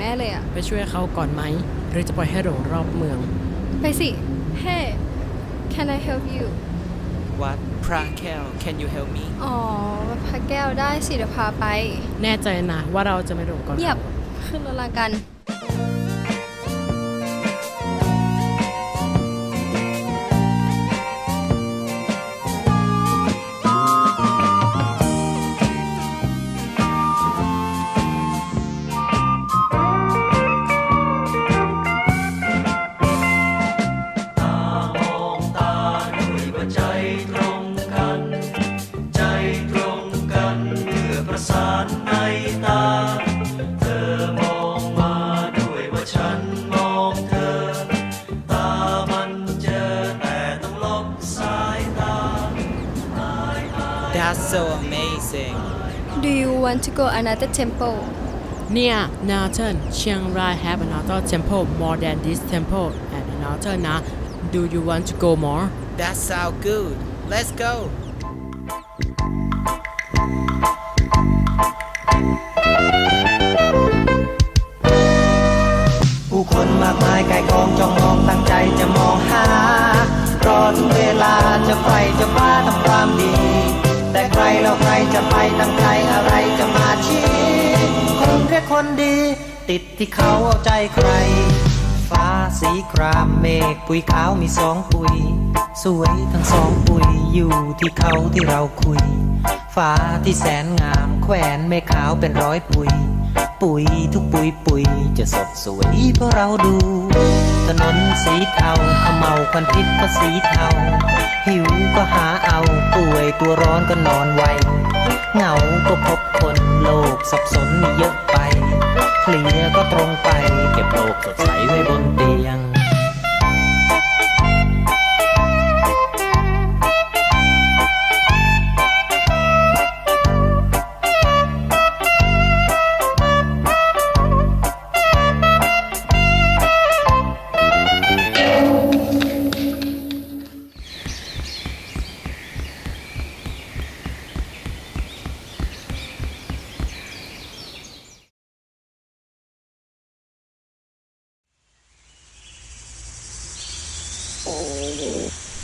แน่เลยอะไปช่วยเขาก่อนไหม หรือจะปล่อยให้หลงรอบเมือง ไปสิ Hey can I help you What พระแก้ว Can you help me อ๋อพระแก้วได้สิเดี๋ยวพาไป แน่ใจนะว่าเราจะไม่หลงก่อนเงียบเขาขึ้นรถละกัน That's so amazing Do you want to go another temple เนี่ย Nathan เชียงราย have another temple more than this temple and another นะ Do you want to go more That sound good Let's go ผู้คนมากมายกายกองจ้องมองตั้งใจจะมองหา รอถึงเวลาจะไปจะมาทำความดีแต่ ใครเราใครจะไปตั้งใจอะไรจะมาชี้คนแค่คนดี ติดที่เขาเอาใจใคร ฟ้าสีครามเมฆปุยขาวมีสองปุย สวยทั้งสองปุยอยู่ที่เขาที่เราคุย ฟ้าที่แสนงามแขวนเมฆขาวเป็นร้อยปุย ปุ๋ยทุกปุยปุยจะสดสวยเพราะเราดู ถนนสีเทาขมเมาควันพิษก็สีเทา หิวก็หาเอาป่วยตัวร้อนก็นอนไวเหงาก็พบคนโลกสับสนมีเยอะไป เคลียก็ตรงไป เก็บโลกสดใสไว้บนเตียง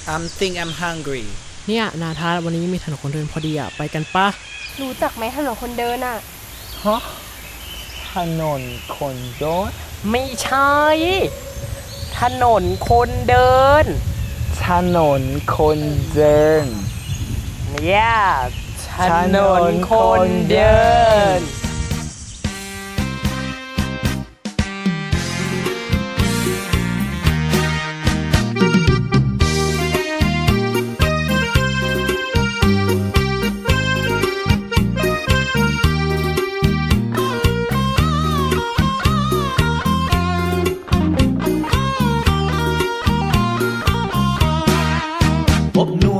I'm think I'm hungry เนี่ยนาทาวันนี้มีถนนคนเดินพอดีอะไปกันปะรู้จักไหมถนนคนเดินอะถนนคนเดินไม่ใช่ ถนนคนเดิน ถนนคนเดินเนี่ยถนนคนเดิน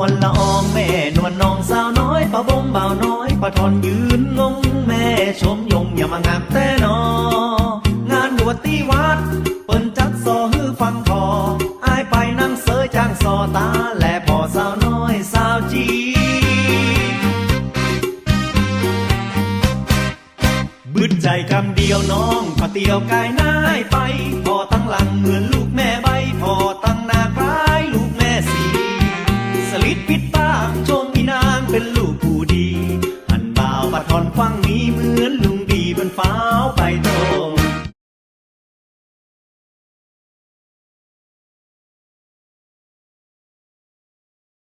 วลละอองแม่นวลน้องสาวน้อยปะบงเบาน้อยปะทอนยืนงงแม่ชมยงอย่ามางามแต่นองานบวชที่วัด เปิ้นจัดซอฮือฟังพออายไปนั่งเสยจ้างซอตาและพอสาวน้อยสาวจีบึดใจคำเดียวน้องพอเตียวกายนายไปพอตั้งหลังเหมือนลูกแม่